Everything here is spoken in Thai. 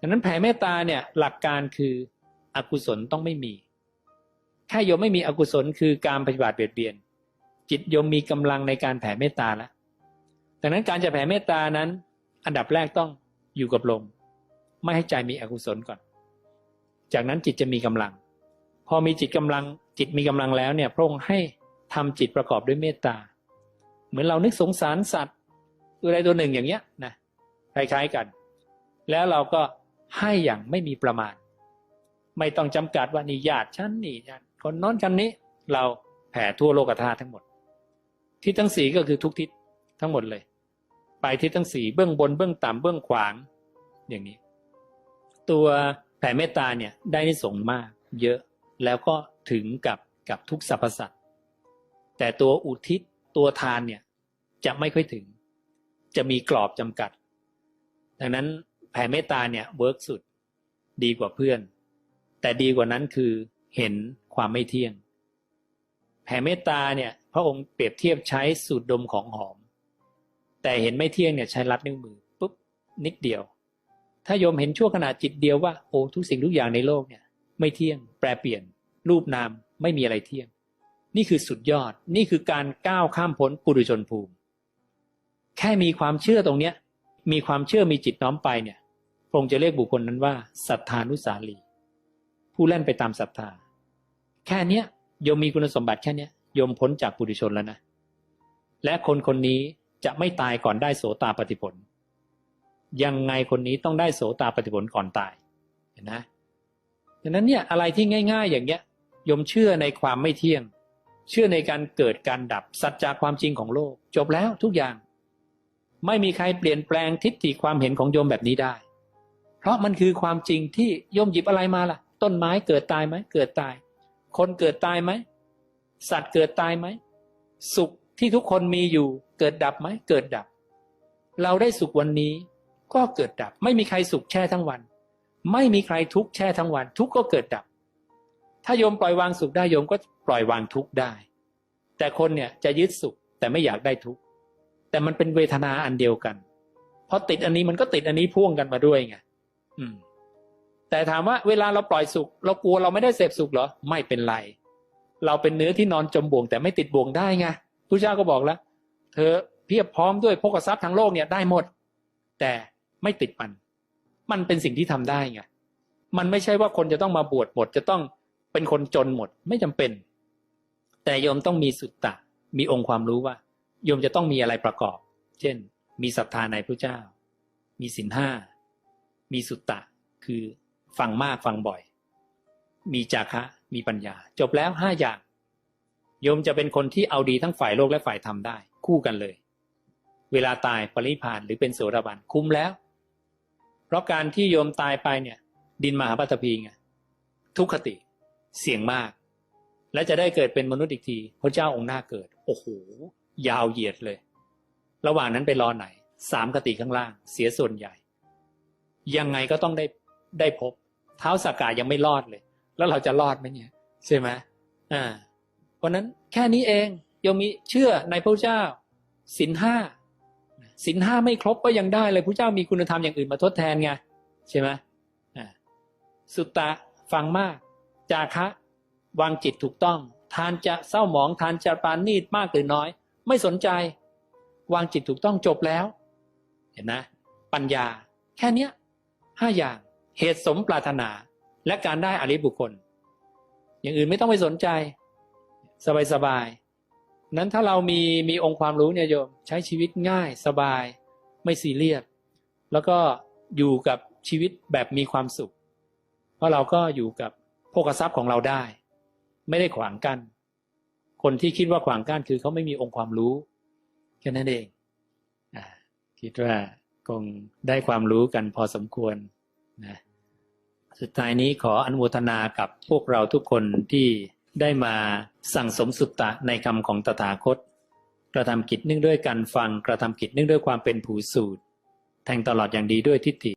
ดังนั้นแผ่เมตตาเนี่ยหลักการคืออกุศลต้องไม่มีแค่โยมไม่มีอกุศลคือการปฏิบัติเบียดเบียน จิตโยมมีกำลังในการแผ่เมตตาแล้วดังนั้นการจะแผ่เมตตานั้น อันดับแรกต้องอยู่กับลม ไม่ให้ใจมีอกุศลก่อน จากนั้นจิตจะมีกำลัง พอมีจิตกำลัง จิตมีกำลังแล้วเนี่ยพระองค์ให้ทำจิตประกอบด้วยเมตตา เหมือนเรานึกสงสารสัตว์ตัวใดตัวหนึ่งอย่างเงี้ยนะคล้ายๆกัน แล้วเราก็ ให้อย่างไม่มีประมาณ ไม่ต้องจำกัดว่านี่ญาติฉันนี่ญาติคนน้นคนนี้ เราแผ่ทั่วโลกธาตุทั้งหมดทิศทั้งสี่ก็คือทุกทิศทั้งหมดเลย ไปทิศทั้งสี่เบื้องบนเบื้องต่ำเบื้องขวาง อย่างนี้ ตัวแผ่เมตตาเนี่ยได้นิสงส์มาก เยอะแล้วก็ถึงกับกับทุกสรรพสัตว์แต่ตัวอุทิศตัวทานเนี่ยจะไม่ค่อยถึง จะมีกรอบจำกัด ดังนั้น ผ่เมตตาเนี่ยเวิร์กสุดดีกว่าเพื่อน แต่ดีกว่านั้นคือเห็นความไม่เที่ยง แผ่เมตตาเนี่ยพระองค์เปรียบเทียบใช้สูตรดมของหอม แต่เห็นไม่เที่ยงเนี่ยใช้รัดนิ้วมือปุ๊บนิดเดียว ถ้าโยมเห็นชั่วขณะจิตเดียวว่าโอ้ทุกสิ่งทุกอย่างในโลกเนี่ย ไม่เที่ยง แปรเปลี่ยน รูปนามไม่มีอะไรเที่ยง นี่คือสุดยอดนี่คือการก้าวข้ามพ้นปุถุชนภูมิ แค่มีความเชื่อตรงเนี้ยมีความเชื่อมีจิตน้อมไปเนี่ย พระองค์จะเรียกบุคคลนั้นว่าศรัทธานุสาลี ผู้เล่นไปตามศรัทธา แค่เนี้ยโยมมีคุณสมบัติแค่เนี้ยโยมพ้นจากปุถุชนแล้วนะ และคนคนนี้จะไม่ตายก่อนได้โสตาปฏิผล ยังไงคนนี้ต้องได้โสตาปฏิผลก่อนตาย เห็นนะดังนั้นเนี่ยอะไรที่ง่าย ๆ อย่างเงี้ยยมเชื่อในความไม่เที่ยง เชื่อในการเกิดการดับสัจจะความจริงของโลก จบแล้วทุกอย่าง ไม่มีใครเปลี่ยนแปลงทิฏฐิความเห็นของโยมแบบนี้ได้ ราะมันคือความจริงที่โยมหยิบอะไรมาล่ะ ต้นไม้เกิดตายไหมเกิดตาย คนเกิดตายไหมสัตว์เกิดตายไหมสุขที่ทุกคนมีอยู่ เกิดดับไหมเกิดดับ เราได้สุขวันนี้ ก็เกิดดับ ไม่มีใครสุขแช่ทั้งวัน ไม่มีใครทุกข์แช่ทั้งวัน ทุกข์ก็เกิดดับ ถ้าโยมปล่อยวางสุขได้โยมก็ปล่อยวางทุกข์ได้ แต่คนเนี่ยจะยึดสุขแต่ไม่อยากได้ทุกข์แต่มันเป็นเวทนาอันเดียวกันพอติดอันนี้มันก็ติดอันนี้พ่วงกันมาด้วยไง อืม แต่ถามว่าเวลาเราปล่อยสุข เรากลัวเราไม่ได้เสพสุขเหรอ ไม่เป็นไร เราเป็นเนื้อที่นอนจมบ่วงแต่ไม่ติดบ่วงได้ไงพระเจ้าก็บอกแล้ว เธอเพียบพร้อมด้วยพกทรัพย์ทั้งโลกเนี่ยได้หมด แต่ไม่ติดมัน มันเป็นสิ่งที่ทำได้ไงมันไม่ใช่ว่าคนจะต้องมาบวชหมด จะต้องเป็นคนจนหมด ไม่จำเป็น แต่โยมต้องมีสุตตะ มีองค์ความรู้ว่าโยมจะต้องมีอะไรประกอบ เช่น มีศรัทธาในพระเจ้า มีศีลห้า มีสุตตะคือฟังมากฟังบ่อย มีจาคะมีปัญญา จบแล้วห้าอย่างโยมจะเป็นคนที่เอาดีทั้งฝ่ายโลกและฝ่ายธรรมได้ คู่กันเลย เวลาตายปริพานหรือเป็นโสดาบันคุ้มแล้ว เพราะการที่โยมตายไปเนี่ย ดินมหาปัตภีไงทุกขติเสี่ยงมาก และจะได้เกิดเป็นมนุษย์อีกที พระเจ้าองค์หน้าเกิด โอ้โห ยาวเหยียดเลย ระหว่างนั้นไปรอไหน สามกติข้างล่าง เสียส่วนใหญ่ ยังไงก็ต้องได้ได้พบ เท้าสากายังไม่รอดเลย แล้วเราจะรอดไหมเนี่ย ใช่ไหมอ่า เพราะนั้นแค่นี้เองโยมมีเชื่อในพระเจ้าสินห้าสินห้าไม่ครบก็ยังได้เลยพระเจ้ามีคุณธรรมอย่างอื่นมาทดแทนไงใช่ไหมอ่าสุตตะฟังมาก จาคะวางจิตถูกต้อง ทานจะเศร้าหมองทานจะปานนีดมากหรือน้อย ไม่สนใจ วางจิตถูกต้องจบแล้ว เห็นนะ ปัญญา แค่เนี้ย ห้าอย่างเหตุสมปรารถนาและการได้อริบุคคล อย่างอื่นไม่ต้องไปสนใจ สบายๆนั้นถ้าเรามีมีองค์ความรู้เนี่ยโยม ใช้ชีวิตง่ายสบาย ไม่ซีเรียสแล้วก็อยู่กับชีวิตแบบมีความสุข เพราะเราก็อยู่กับโภคทรัพย์ของเราได้ ไม่ได้ขวางกัน้นคนที่คิดว่าขวางกั้นคือเขาไม่มีองค์ความรู้แค่นั้นเองอคิดว่าคงได้ความรู้กันพอสมควร นะสุดท้ายนี้ขออนุโมทนากับพวกเราทุกคนที่ได้มาสั่งสมสุตตะในคำของตถาคต กระทำกิจเนื่องด้วยการฟัง กระทำกิจเนื่องด้วยความเป็นผู้สูตร แทงตลอดอย่างดีด้วยทิฏฐิ